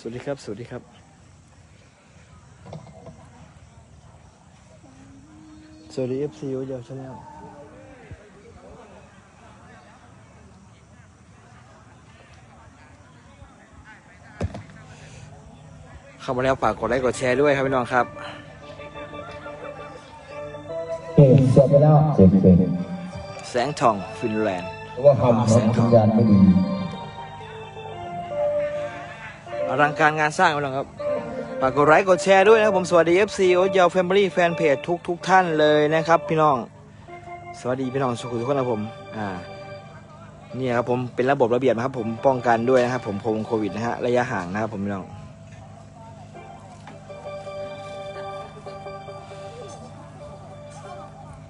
สวัสดีครับ สวัสดีครับ สวัสดีเอฟซีโอเดียวชาแนลเข้ามาแล้วฝากกดไลค์กดแชร์ด้วยครับพี่น้องครับเก่งเสียไปแล้วเสียเก่งแสงทองฟินแลนด์เพราะว่าทำสัญญาณไม่ดี อลังการงานสร้างพี่น้องครับฝากกดไลค์กดแชร์ด้วยนะครับผมสวัสดี FC โอ๊ตยาวแฟมิลี่แฟนเพจทุกทุกท่านเลยนะครับ พี่น้อง สวัสดีพี่น้องสุขุทุกคนนะผมอ่านี่ครับผมเป็นระบบระเบียบนะครับ ผมป้องกันด้วยนะครับ ผมโควิดนะฮะระยะห่างนะครับผมพี่น้อง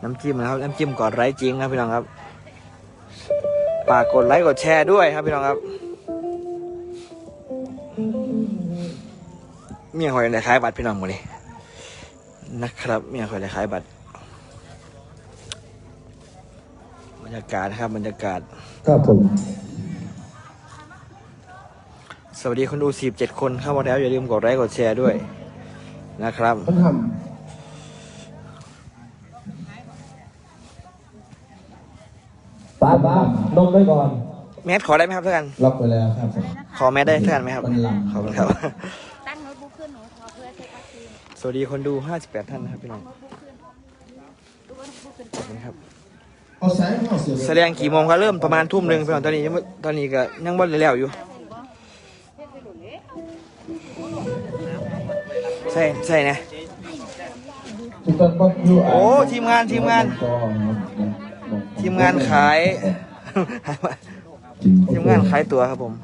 น้ำจิ้มนะครับน้ำจิ้มกอดไร้จริงครับพี่น้องครับฝากกดไลค์กดแชร์ด้วยครับพี่น้องครับ เมียหอยได้ขายบัตรพี่น้องหมดเลยนะครับเมียหอยได้ขายบัตรบรรยากาศนะครับบรรยากาศครับผมสวัสดีคนดู17คนเข้ามาแล้วอย่าลืมกดไลค์กดแชร์ด้วยนะครับมันทำป้าป้าลงด้วยก่อน แมสขอได้ไหมครับเพื่อนล็อกไปแล้วครับผมขอแมสได้เพื่อนไหมครับมันหลังขอบคุณครับ สวัสดีคนดู 58 ท่านนะครับพี่น้องโน้ตบุ๊กขึ้นดูว่าโน้ตบุ๊กขึ้นขอบคุณครับ เอาสายเข้าเสียแสดงกี่โมงครับเริ่มประมาณทุ่มหนึ่งพี่น้องตอนนี้ยังไม่ตอนนี้ก็ยังบ่ได้แล้วอยู่ ใช่ใช่นะ ทุกคนก็อยู่โอ้ทีมงานทีมงาน ทีมงานขาย ทีมงานขายตั๋วครับผม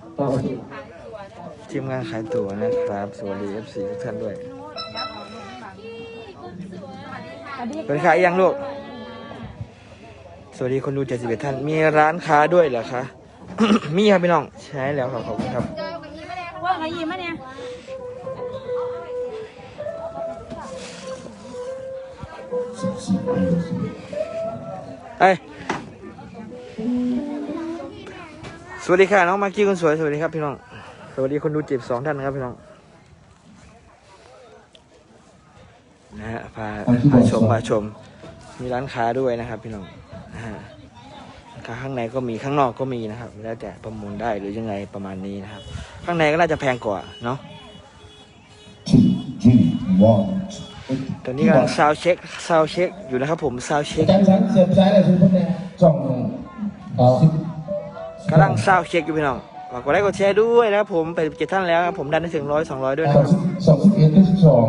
ทีมงานขายตั๋วนะครับ สวัสดี FC ทุกท่านด้วย สวัสดีค่ะอีกยังลูก สวัสดีคนดู 71 ท่าน มีร้านค้าด้วยเหรอคะ มีครับพี่น้อง ใช้แล้วครับขอบคุณครับ ว่าเขายิ้มมาเนี่ยเอ้ยสวัสดีค่ะน้องมากกี้คนสวย สวัสดีครับพี่น้อง สวัสดีคนดูจีบสองท่านนะครับพี่น้อง นะฮะพาพาชมพาชม มีร้านค้าด้วยนะครับ พี่น้องนะฮะร้านค้าข้างในก็มีข้างนอกก็มีนะครับแล้วแต่ประมูลได้หรือยังไงประมาณนี้นะครับ ข้างในก็น่าจะแพงกว่าเนาะตอนนี้กำลังซาวเช็คซาวเช็คอยู่นะครับผมซาวเช็คจังสันเสียบสายอะไรทุกคนเนี่ยจ่องเอาสิบกำลังซาวเช็คอยู่พี่น้องฝากกดไลค์กดแชร์ด้วยนะครับผมเป็นเจ็ดท่านแล้วครับผมดันได้ถึงร้อยสองร้อยด้วยสนะอคงรับสิบสองสิบเอ็ดหรือสิบสอง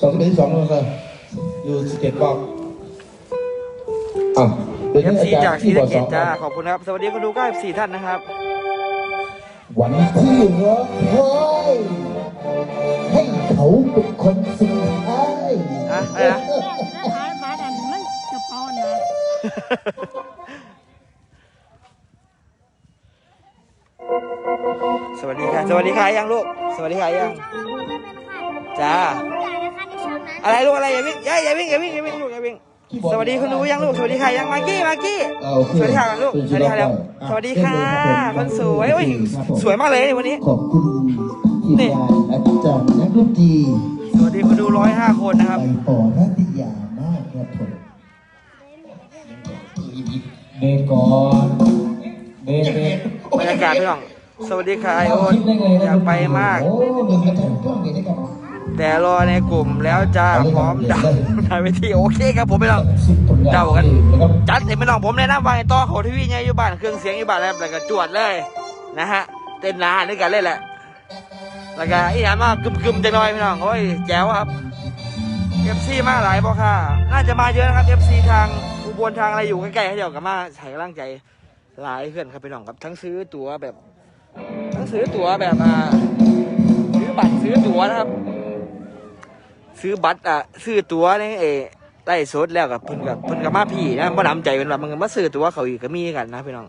สองสิบเอ็ดสิบสองเลยอยู่สิบเอ็ดบอกอะเดี๋ยวเอฟนี้ซีอาจาจากรย์ที่ที่บตะอกเกีสยองจ้าขอบคุณครับ สวัสดีคนดูเก้าสี่ท่านนะครับ วันที่ร้องไห้ให้เขาเป็นคนสุดท้ายอะอะไรนะถ้าหาบาดันมันจะปอนนะสวัสดีค่ะ สวัสดีค่ะยังลูก สวัสดีค่ะยัง จ้า อะไรลูกอะไรอย่าวิ่งอย่าอย่าวิ่งอย่าวิ่งอย่าวิ่งลูกอย่าวิ่งสวัสดีคุณดูยังลูกสวัสดีค่ะยังมากกี้มากกี้อ่าโอเคสวัสดีค่ะลูกสวัสดีค่ะแล้วสวัสดีค่ะคนสวยโอ้ยสวยมากเลยวันนี้ขอบคุณทีมงานอาจารย์นักดนตรีสวัสดีคนดูร้อยห้าคนนะครับไปปอนัตยามากครับผมเบนก่อนเบนเบนบรรยากาศพี่น้องสวัสดีค่ะไอโอนคิดได้ไงนะอยากไปมากโอ้หนึ่งกระถางกล้องเดี๋ยวได้กัน แต่รอในกลุ่มแล้วจ้าพร้อมดับในเวทีโอเคครับผมไม่ต้องสิบผลงานเดากันนะครับจัดเห็นไม่ต้องผมเลยนะวางไอ้ต่อเขาทีวีไงอยู่บ้านเครื่องเสียงอยู่บ้านแล้วแล้วก็จวดเลยนะฮะเต้นหนาด้วยกันเลยแหละแล้วก็อีหยังมากกึมๆจังหน่อยพี่น้องโอ้ยแจ๋วครับเอฟซีมาหลายบ่ค่ะ น่าจะมาเยอะนะครับเอฟซีทางอุบลทางอะไรอยู่ใกล้ๆให้เดียวกับมาใส่กำลังใจหลายเพื่อนครับพี่น้องครับทั้งซื้อตั๋วแบบ ทั้งซื้อตั๋วแบบอ่าซื้อบัตรซื้อตั๋วนะครับ ซื้อบัตรอะซื้อตั๋วในเอไล่สดแล้วกับเพิ่นกับเพิ่นกับมาพี่นะบ่นำใจเป็นว่ามันก็มาซื้อตั๋วเขาอีกก็มีกันนะพี่น้อง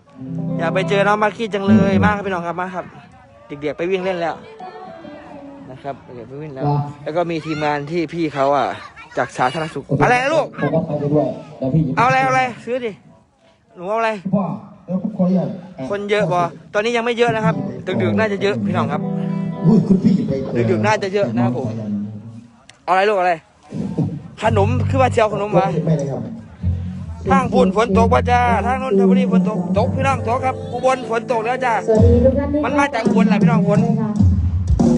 อยากไปเจอน้องมากี้จังเลยมากครับพี่น้องครับมาครับเด็กๆไปวิ่งเล่นแล้วนะครับเด็กๆไปวิ่งแล้ว แล้วก็มีทีมงานที่พี่เขาอะจากสาธารณสุขอะไรนะลูกผมก็ไปด้วยแล้วพี่เอาอะไรเอาอะไรซื้อดิหนูเอาอะไรพ่อแล้วผมขออนุญาตคนเยอะบ่ตอนนี้ยังไม่เยอะนะครับดึกๆน่าจะเยอะพี่น้องครับอุ้ยคุณพี่ไปดึกๆน่าจะเยอะนะครับผม เอาอะไรลูกอะไร ขนมคือว่าเชียวขนมวะไม่เลยครับทางพุ่นฝนตกว่าจ้าทางนนทบุรีฝนตก ตกพี่น้องตกครับอุบลฝนตกแล้วจ้าสวัสดีทุกท่านด้วยมันมาจากอุบลแหละพี่น้องฝน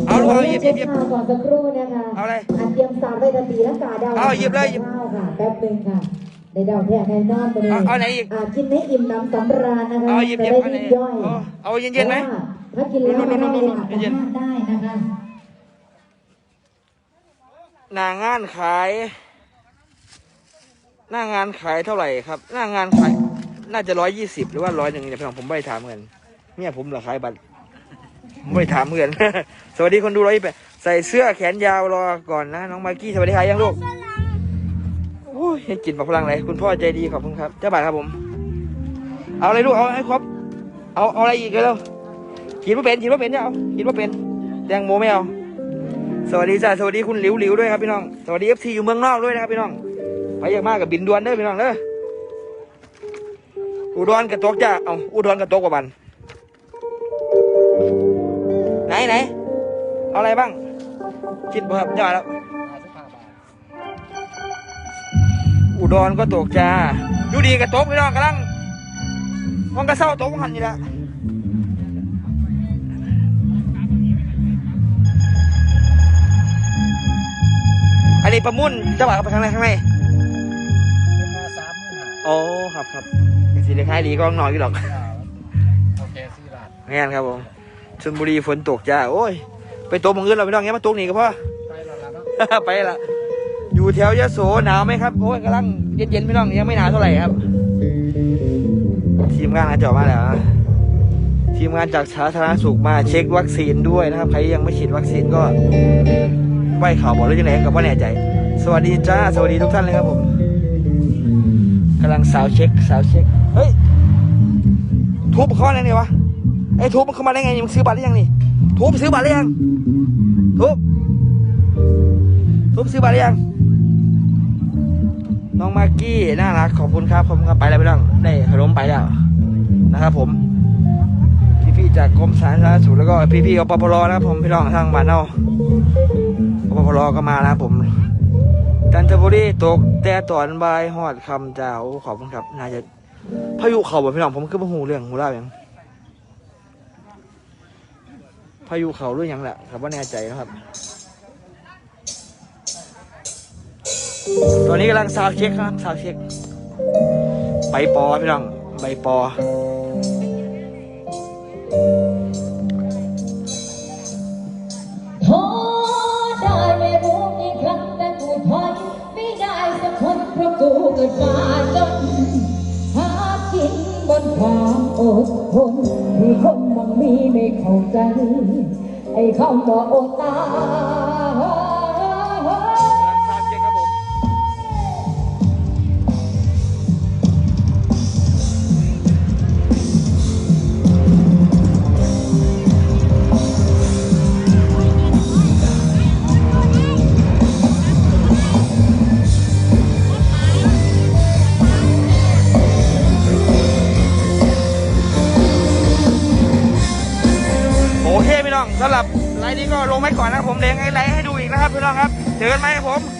เอาลูกเอาหยิบหยิบหยิบข่าวก่อนสักครู่นะคะเอาอะไรอันเตรียมสารไว้ทันทีแล้วกาดาวเอาหยิบเลยหยิบข้าวค่ะแป๊บหนึงค่ะในดาวแท้แน่นอนตัวนี้เอาเอาไหนอีกากินให้อิ่มน้ำสำราญนะคะเอาหยิบหยิบจะเอาได้ไหนย่อยเอาเอาเย็นๆไหมพราะว่าถ้ากินแล้วนู่มันนๆๆๆไม่อาจเย็นจะได้นะคะ หน้างานขาย หน้างานขายเท่าไหร่ครับ หน้างานขาย น่าจะร้อยยี่สิบหรือว่าร้อยหนึ่งเนี่ยพี่น้องผมไม่ได้ถามเงินเนี่ยผมเหรอขายบัตรไม่ถามเงินสวัสดีคนดูร้อยแปดใส่เสื้อแขนยาวรอก่อนนะน้องมากกี้สวัสดีครับยังลูกโอ้ยเห็นจิตบอกพลังเลยคุณพ่อใจดีขอบคุณครับ เจ้าบ่าวครับผม เอาอะไรลูกเอาให้ครบเอาเอาอะไรอีกเลยกินว่าเป็นกินว่าเป็นเนี่ยเอากินว่าเป็นแตงโมไม่เอา สวัสดีจ้าสวัสดีคุณหลิวหลิวด้วยครับพี่น้อง สวัสดีเอฟซีอยู่เมืองนอกด้วยนะครับพี่น้อง ไปอยากมากกับบินด่วนเด้อพี่น้องเด้ออุดรกระตกจ้าเอาอุดรกระตกกว่าบันไหนไหนเอาอะไรบ้างคิดบ่ครับจ้าแล้ว อุดรก็ตกจ้าอยู่ดีกระตกพี่น้องกำลังมันก็เศร้าตกหันนี่แหละ นนี้ประมุ่นเจ้าบ่าวเข้าไปข้างในข้างในโอ้ครับครับสีเลขายดีก็น้อยอยู่หรอกโอเคสี่บาทงานครับผมชลบุรีฝนตกจ้าโอ้ย ไปตกหมองอื่นเราไม่ต้องเงี้ยมาตกนี่ก็พอไปแล้วล่ะเนาะไปละอยู่แถวยโสหนาวไหมครับโอ้ยกำลังเย็นๆพี่น้องยังไม่หนาวเท่าไหร่ครับ ทีมงานอาจจะออกมาแล้วนะทีมงานจากสาธารณสุขมาเช็ควัคซีนด้วยนะครับ ใครยังไม่ฉีดวัคซีนก็ ไหวข่าวบอกหรือยังไงกับว่าแน่ใจ สวัสดีจ้า สวัสดีทุกท่านเลยครับผมกำลังสาวเช็คสาวเช็ค เฮ้ย ทุบเข้ามาได้ไงวะไอ้ทุบมันเข้ามาได้ไงมึงซื้อบัตรหรือยังนี่ ทุบซื้อบัตรหรือยัง ทุบ ทุบซื้อบัตรหรือยัง น้องมากกี้ น่ารัก ขอบคุณครับขอบคุณครับไปแล้วพี่น้องได้ขนมไปแล้วนะครับผมพี่ๆจากกรมสาธารณสุขแล้วก็พี่ๆอปพลนะครับผมพี่น้องทางบ้านเนาอ ปพลก็มานะครับผมจันทบุรีตกแต่ตอนบ่ายฮอดคำเจ้าขอบคุณครับน่าจะพายุเขาบ่พี่น้องผมคือบ่หูเรื่องหูเล่าหยังพายุเขาหรือยังแหละครับว่าแน่ใจนะครับ ตอนนี้กำลังซาวเช็คครับซาวเช็คใบปอพี่น้องใบปอ ดูเกิดมาจนหากินบนความอดทนที่คนบางมีไม่เข้าใจ ไอ้คำว่าอดตาย งไว้ก่อนนะผมเดี๋ยงไงไรให้ดูอีกนะครับพี่น้องครับเจอกันไหมครับผม